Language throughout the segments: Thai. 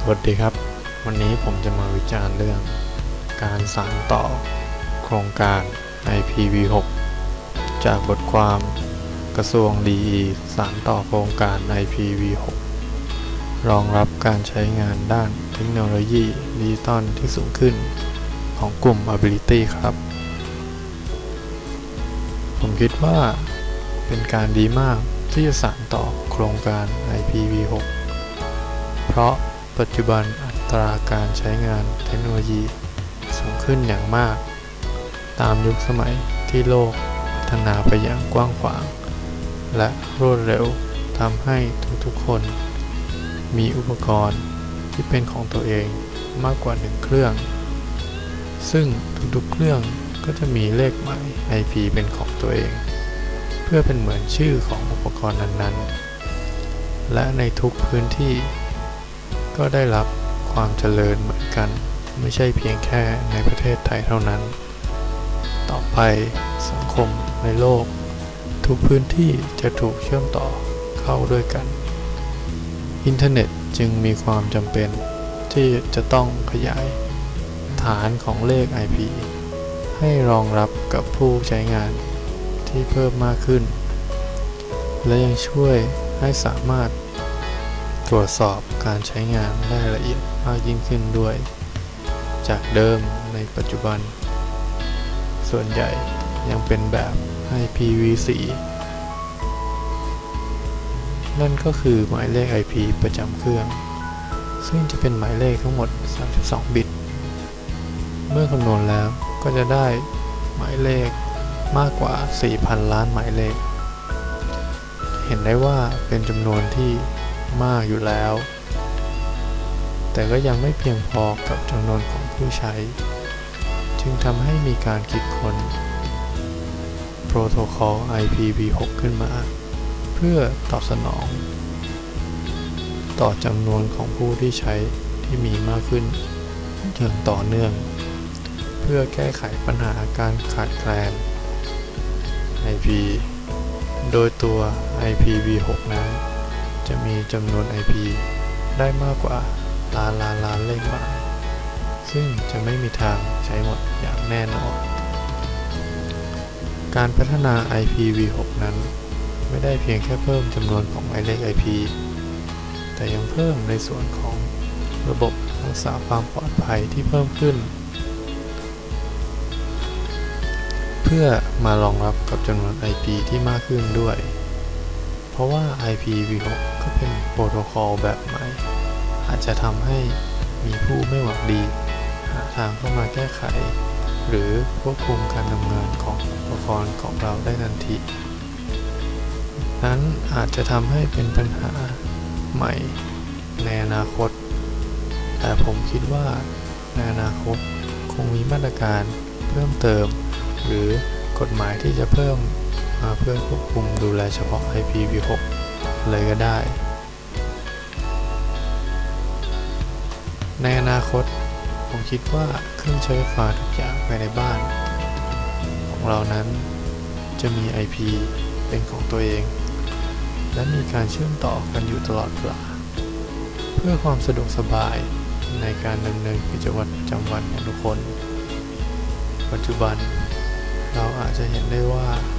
สวัสดีครับ วันนี้ผมจะมาวิจารณ์เรื่อง การสานต่อโครงการ IPv6 จากบทความกระทรวงดีสานต่อโครงการ IPv6 รองรับการใช้งานด้านเทคโนโลยีดิจิตอลที่สูงขึ้นของกลุ่ม Ability ครับ ผมคิดว่าเป็นการดีมากที่จะสานต่อโครงการ IPv6 เพราะ ปัจจุบันอัตราการใช้งานเทคโนโลยีสูงขึ้นอย่างมาก ตามยุคสมัยที่โลกพัฒนาไปอย่างกว้างขวาง และรวดเร็วทำให้ทุกๆคน มีอุปกรณ์ที่เป็นของตัวเองมากกว่าหนึ่งเครื่อง ซึ่งทุกๆเครื่องก็จะมีเลขหมาย IP เป็นของตัวเอง เพื่อเป็นเหมือนชื่อของอุปกรณ์นั้นๆ และในทุกพื้นที่ ก็ได้รับความเจริญเหมือนกัน ไม่ใช่เพียงแค่ในประเทศไทยเท่านั้น ต่อไปสังคมในโลก ทุกพื้นที่จะถูกเชื่อมต่อเข้าด้วยกัน อินเทอร์เน็ตจึงมีความจำเป็นที่จะต้องขยายฐานของเลข IP ให้รองรับกับผู้ใช้งานที่เพิ่มมากขึ้น และยังช่วยให้สามารถ ตรวจสอบการใช้งานได้ละเอียดมากยิ่งขึ้นด้วย จากเดิมในปัจจุบัน ส่วนใหญ่ยังเป็นแบบ IPv4 นั่นก็คือหมายเลข IP ประจำเครื่อง ซึ่งจะเป็นหมายเลขทั้งหมด 32 บิต เมื่อคำนวณแล้วก็จะได้หมายเลขมากกว่า 4,000 ล้านหมายเลข เห็นได้ว่าเป็นจำนวนที่ มากอยู่แล้ว แต่ก็ยังไม่เพียงพอกับจำนวนของผู้ใช้ จึงทำให้มีการคิดค้นโปรโตคอล IPv6 ขึ้นมา เพื่อตอบสนอง ต่อจำนวนของผู้ที่ใช้ที่มีมากขึ้นอย่างต่อเนื่อง เพื่อแก้ไขปัญหาการขาดแคลน IP โดยตัว IPv6 นั้น จะมีจำนวน IP ได้มากกว่าล้านล้านล้านเลขหมายซึ่งจะไม่มีทางใช้หมดอย่างแน่นอน การพัฒนา IPv6 นั้น ไม่ได้เพียงแค่เพิ่มจำนวนของหมายเลข IP แต่ยังเพิ่มในส่วนของระบบรักษาความปลอดภัยที่เพิ่มขึ้น เพื่อมารองรับกับจำนวน IP ที่มากขึ้นด้วย ราะว่า IPv6 ก็เป็นโปรโตคอลแบบใหม่ อาจจะทำให้มีผู้ไม่หวังดี หาทางเข้ามาแก้ไข หรือควบคุมการทำงานของอุปกรณ์ของเราได้ทันที นั้นอาจจะทำให้เป็นปัญหาใหม่ในอนาคต แต่ผมคิดว่าในอนาคตคงมีมาตรการเพิ่มเติม หรือกฎหมายที่จะเพิ่ม มาเพื่อควบคุมดูแลเฉพาะ IPv6 เลยก็ได้ ในอนาคต ผมคิดว่าเครื่องใช้ไฟฟ้าทุกอย่างภายในบ้าน ของเรานั้นจะมี IP เป็นของตัวเอง และมีการเชื่อมต่อกันอยู่ตลอดเวลา เพื่อความสะดวกสบายในการดำเนินกิจวัตรประจำวันของทุกคน ปัจจุบันเราอาจจะเห็นได้ว่าเรา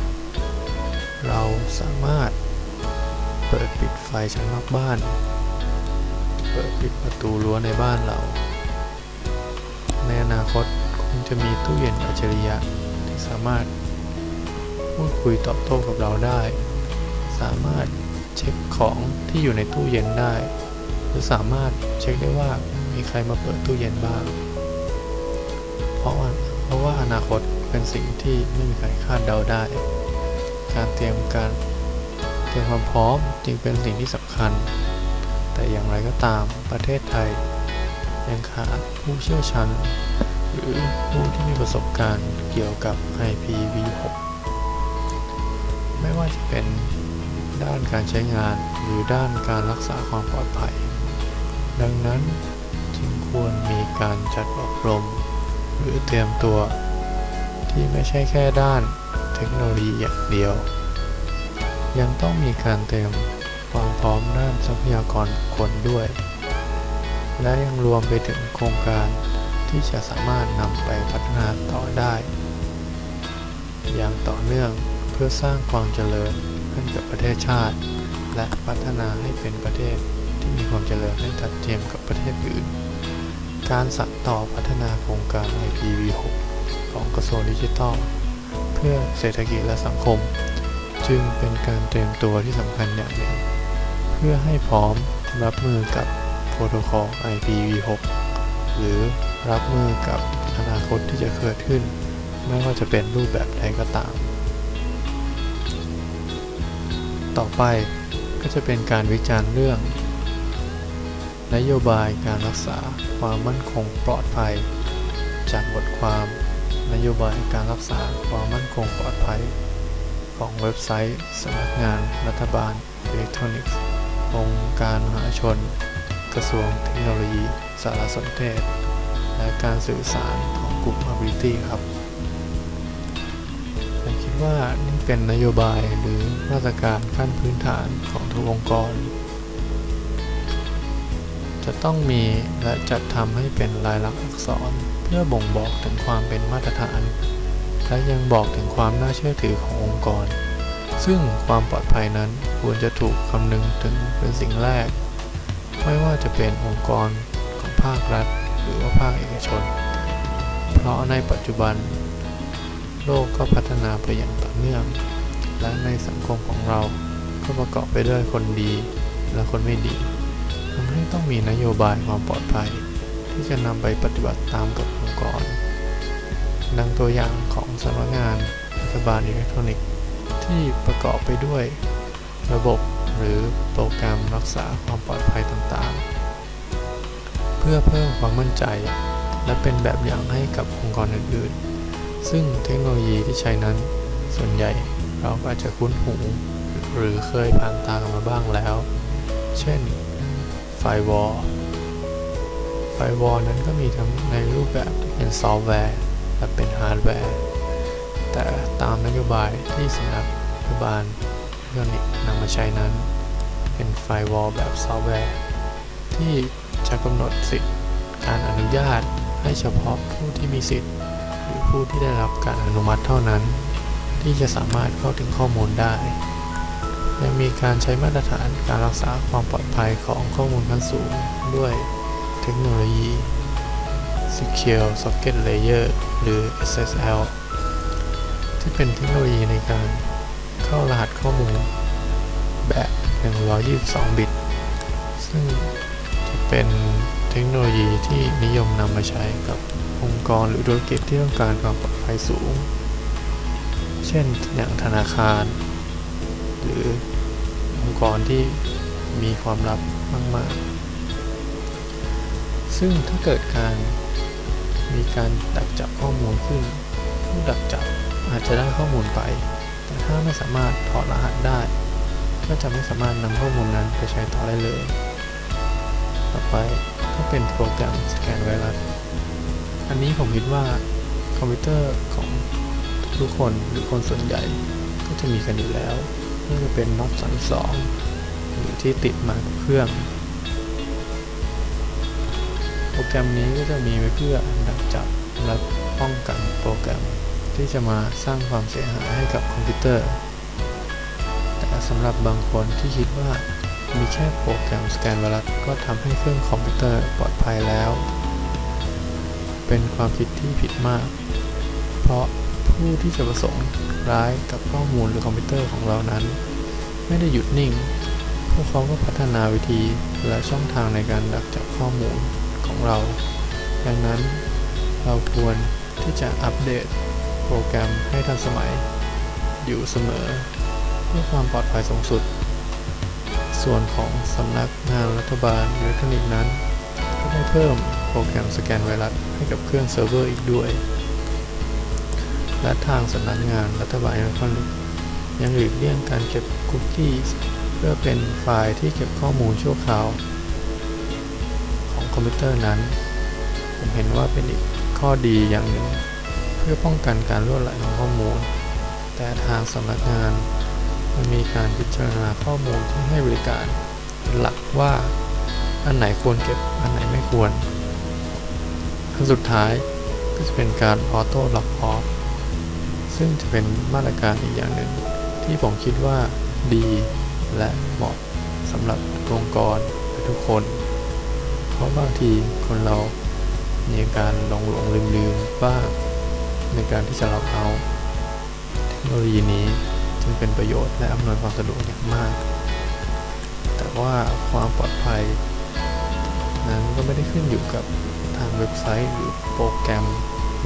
ไฟชั้นนอกบ้าน เปิดปิดประตูรั้วในบ้านเรา ในอนาคตคงจะมีตู้เย็นอัจฉริยะที่สามารถพูดคุยตอบโต้กับเราได้ สามารถเช็คของที่อยู่ในตู้เย็นได้ หรือสามารถเช็คได้ว่ามีใครมาเปิดตู้เย็นบ้าง เพราะว่าเพราะว่าอนาคตเป็นสิ่งที่ไม่มีใครคาดเดาได้ การเตรียมการ เตรียมความพร้อมจึงเป็นสิ่งที่สำคัญ แต่อย่างไรก็ตามประเทศไทย ยังขาดผู้เชี่ยวชาญหรือผู้ที่มีประสบการณ์เกี่ยวกับ IPv6 ไม่ว่าจะเป็นด้านการใช้งานหรือด้านการรักษาความปลอดภัย ดังนั้นจึงควรมีการจัดอบรม หรือเตรียมตัว ที่ไม่ใช่แค่ด้านเทคโนโลยีอย่างเดียว ยังต้องมีการเตรียมความพร้อมด้านทรัพยากรคคลด้วย และยังรวมไปถึงโครงการที่จะสามารถนำไปพัฒนาต่อได้ อย่างต่อเนื่องเพื่อสร้างความเจริญให้กับประเทศชาติ และพัฒนาให้เป็นประเทศที่มีความเจริญให้ทัดเทียมกับประเทศอื่น การสานต่อพัฒนาโครงการ IPv6 ของกระทรวงดิจิทัล เพื่อเศรษฐกิจและสังคม จึงเป็นการเตรียมตัวที่สำคัญอย่างหนึ่ง เพื่อให้พร้อมรับมือกับโปรโตคอล IPv6 หรือรับมือกับอนาคตที่จะเกิดขึ้น ไม่ว่าจะเป็นรูปแบบใดก็ตาม ต่อไปก็จะเป็นการวิจารณ์เรื่อง นโยบายการรักษาความมั่นคงปลอดภัย จากบทความนโยบายการรักษาความมั่นคงปลอดภัย ของเว็บไซต์สำนักงานรัฐบาลอิเล็กทรอนิกส์ องค์การมหาชน กระทรวงเทคโนโลยี สารสนเทศ และการสื่อสารของกลุ่ม Ability ครับผมคิดว่านี่เป็นนโยบายหรือมาตรการขั้นพื้นฐานของทุกองค์กร จะต้องมีและจัดทำให้เป็นลายลักษณ์อักษร เพื่อบ่งบอกถึงความเป็นมาตรฐาน และยังบอกถึงความน่าเชื่อถือขององค์กร ซึ่งความปลอดภัยนั้นควรจะถูกคำนึงถึงเป็นสิ่งแรก ไม่ว่าจะเป็นองค์กรของภาครัฐ หรือว่าภาคเอกชน เพราะในปัจจุบัน โลกก็พัฒนาไปอย่างต่อเนื่อง และในสังคมของเราก็ประกอบไปด้วยคนดีและคนไม่ดีทำให้ต้องมีนโยบายความปลอดภัย ที่จะนำไปปฏิบัติตามกับองค์กร ดังตัวอย่างของสำนักงานรัฐบาลอิเล็กทรอนิกส์ที่ประกอบไปด้วย ระบบหรือโปรแกรมรักษาความปลอดภัยต่างๆ เพื่อเพิ่มความมั่นใจ และเป็นแบบอย่างให้กับองค์กรอื่นๆ ซึ่งเทคโนโลยีที่ใช้นั้น ส่วนใหญ่เราก็อาจจะคุ้นหู หรือเคยผ่านตากันมาบ้างแล้ว เช่น ไฟวอลไฟวอลนั้นก็มีทั้งในรูปแบบที่เป็นซอฟต์แวร์ และเป็นฮาร์ดแวร์ แต่ตามนโยบายที่สำนักรัฐบาลอิเล็กทรอนิกนำมาใช้นั้น เป็นไฟวอลแบบซอฟต์แวร์ ที่จะกำหนดสิทธิการอนุญาตให้เฉพาะผู้ที่มีสิทธิ์ หรือผู้ที่ได้รับการอนุมัติเท่านั้น ที่จะสามารถเข้าถึงข้อมูลได้ ยังมีการใช้มาตรฐานการรักษาความปลอดภัยของข้อมูลขั้นสูงด้วยเทคโนโลยี Secure Socket Layer หรือ SSL ที่เป็นเทคโนโลยีในการเข้ารหัสข้อมูลแบบ 122 บิต ซึ่งจะเป็นเทคโนโลยีที่นิยมนำมาใช้กับองค์กรหรือธุรกิจที่ต้องการความปลอดภัยสูง เช่นอย่างธนาคาร หรือองค์กรที่มีความลับมาก ๆ ซึ่งถ้าเกิดการ มีการดักจับข้อมูลขึ้น ผู้ดักจับอาจจะได้ข้อมูลไป แต่ถ้าไม่สามารถถอดรหัสได้ ก็จะไม่สามารถนำข้อมูลนั้นไปใช้ต่อได้เลย ต่อไปก็เป็นโปรแกรมสแกนไวรัส อันนี้ผมคิดว่าคอมพิวเตอร์ของทุกคนหรือคนส่วนใหญ่ก็จะมีกันอยู่แล้วไม่ว่าจะเป็นน็อตสันสองหรือที่ติดมากับเครื่อง โปรแกรมนี้ก็จะมีไว้เพื่อ และป้องกันโปรแกรมที่จะมาสร้างความเสียหายให้กับคอมพิวเตอร์ แต่สำหรับบางคนที่คิดว่ามีแค่โปรแกรมสแกนไวรัสก็ทำให้เครื่องคอมพิวเตอร์ปลอดภัยแล้ว เป็นความคิดที่ผิดมาก เพราะผู้ที่จะประสงค์ร้ายกับข้อมูลหรือคอมพิวเตอร์ของเรานั้น ไม่ได้หยุดนิ่ง พวกเขาก็พัฒนาวิธีและช่องทางในการดักจับข้อมูลของเรา ดังนั้น เราควรที่จะอัปเดตโปรแกรมให้ทันสมัย อยู่เสมอ เพื่อความปลอดภัยสูงสุด ส่วนของสำนักงานรัฐบาลอิเล็กทรอนิกส์นั้น ก็ได้เพิ่มโปรแกรมสแกนไวรัสให้กับเครื่องเซิร์ฟเวอร์อีกด้วย และทางสำนักงานรัฐบาลอิเล็กทรอนิกส์ยังหลีกเลี่ยงการเก็บคุกกี้เพื่อเป็นไฟล์ที่เก็บข้อมูลชั่วคราว ของคอมพิวเตอร์นั้น ผมเห็นว่าเป็นอีก ข้อดีอย่างหนึ่ง เพื่อป้องกันการรั่วไหลของข้อมูล แต่ทางสำนักงานมันมีการพิจารณาข้อมูลที่ให้บริการเป็นหลักว่าอันไหนควรเก็บอันไหนไม่ควรอันสุดท้ายก็จะเป็นการออโต้ล็อกออฟซึ่งจะเป็นมาตรการอีกอย่างหนึ่ง ที่ผมคิดว่าดีและเหมาะสำหรับองค์กรและทุกคน เพราะบางทีคนเรา มีอาการหลงหลงลืมลืมบ้างในการที่จะล็อกเอาเทคโนโลยีนี้จึงเป็นประโยชน์และอำนวยความสะดวกอย่างมาก แต่ว่าความปลอดภัย นั้นก็ไม่ได้ขึ้นอยู่กับทางเว็บไซต์หรือโปรแกรม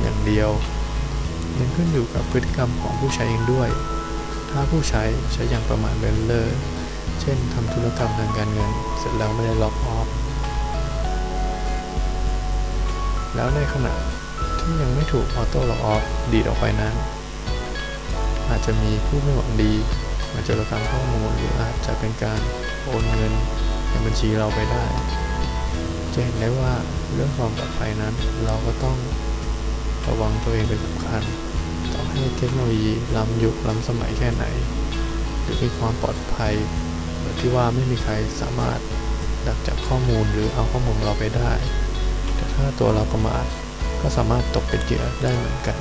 อย่างเดียวยังขึ้นอยู่กับพฤติกรรมของผู้ใช้เองด้วย ถ้าผู้ใช้ใช้อย่างประมาทเลินเล่อเช่นทำธุรกรรมทางการเงิน เสร็จแล้วไม่ได้ล็อกออฟ แล้วในขณะที่ยังไม่ถูกออโต้ล็อกออฟดีดออกไปนั้น อาจจะมีผู้ไม่หวังดีมาโจรกรรมข้อมูลหรืออาจจะเป็นการโอนเงินในบัญชีเราไปได้ จะเห็นได้ว่าเรื่องความปลอดภัยนั้น เราก็ต้องระวังตัวเองเป็นสำคัญต่อให้เทคโนโลยีล้ำยุคล้ำสมัยแค่ไหน หรือมีความปลอดภัยแบบที่ว่าไม่มีใครสามารถดักจับข้อมูลหรือเอาข้อมูลเราไปได้ ถ้าตัวเราประมาทก็สามารถตกเป็นเหยื่อได้เหมือนกัน